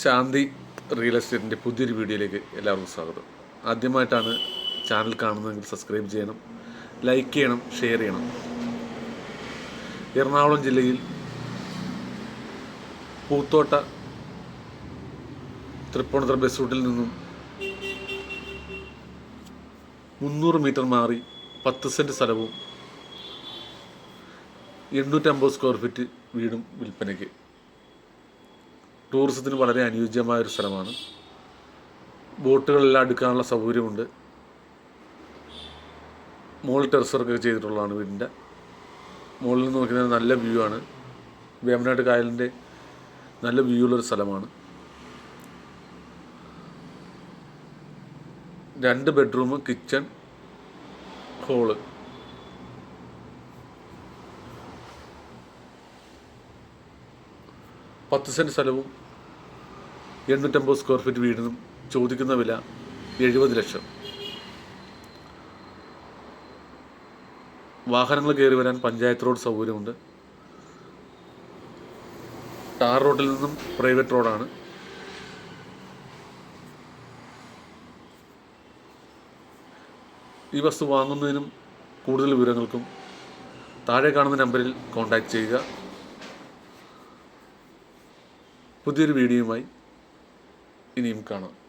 ശാന്തി real എസ്റ്റേറ്റിന്റെ പുതിയൊരു വീഡിയോയിലേക്ക് എല്ലാവർക്കും സ്വാഗതം. ആദ്യമായിട്ടാണ് ചാനൽ കാണുന്നതെങ്കിൽ സബ്സ്ക്രൈബ് ചെയ്യണം ലൈക്ക് ചെയ്യണം ഷെയർ ചെയ്യണം. എറണാകുളം ജില്ലയിൽ പൂത്തോട്ട തൃപ്പൂണിത്തുറ ബസ് റൂട്ടിൽ നിന്നും മുന്നൂറ് മീറ്റർ മാറി പത്ത് സെന്റ് സ്ഥലവും എണ്ണൂറ്റമ്പത് സ്ക്വയർ ഫീറ്റ് വീടും വിൽപ്പനയ്ക്ക്. ടൂറിസത്തിന് വളരെ അനുയോജ്യമായ ഒരു സ്ഥലമാണ്. ബോട്ടുകളെല്ലാം അടുക്കാനുള്ള സൗകര്യമുണ്ട്. മോൾ ടെറസ് വർക്കൊക്കെ ചെയ്തിട്ടുള്ളതാണ് വീടിന്റെ. മുകളിൽ നിന്ന് നോക്കുന്നത് നല്ല വ്യൂ ആണ് വേമ്പനാട്ട് കായലിന്റെ നല്ല വ്യൂ ഉള്ളൊരു സ്ഥലമാണ്. രണ്ട് ബെഡ്റൂം കിച്ചൺ ഹോൾ. പത്ത് സെന്റ് സ്ഥലവും എണ്ണൂറ്റമ്പത് സ്ക്വയർ ഫീറ്റ് വീടിനും ചോദിക്കുന്ന വില എഴുപത് ലക്ഷം. വാഹനങ്ങൾ കയറി വരാൻ പഞ്ചായത്ത് റോഡ് സൗകര്യമുണ്ട്. ടാർ റോഡിൽ നിന്നും പ്രൈവറ്റ് റോഡാണ്. ഈ വസ്തു വാങ്ങുന്നതിനും കൂടുതൽ വിവരങ്ങൾക്കും താഴെ കാണുന്ന നമ്പറിൽ കോൺടാക്റ്റ് ചെയ്യുക. പുതിയൊരു വീഡിയോയുമായി ഇനിയും കാണാം.